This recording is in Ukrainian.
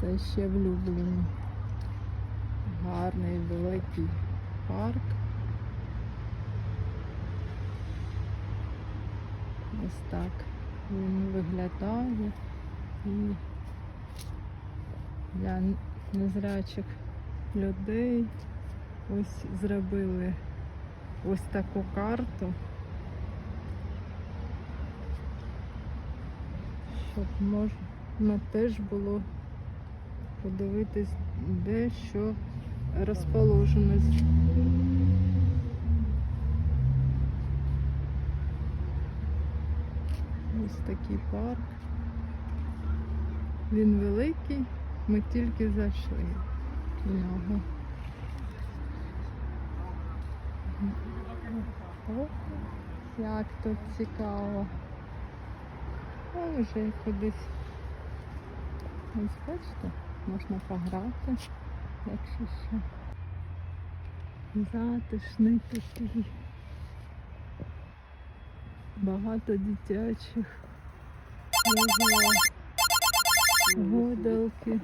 Це ще в Любліні. Гарний великий парк. Ось так він виглядає. І для незрячих людей ось зробили ось таку карту, щоб можна теж було подивитись, де що розположено. Ось такий парк. Він великий, ми тільки зайшли в нього. О, як тут цікаво. А вже кудись. Ось бачите, можна пограти, якщо що. Затишний такий. Багато дитячих. Ого. Гойдалки.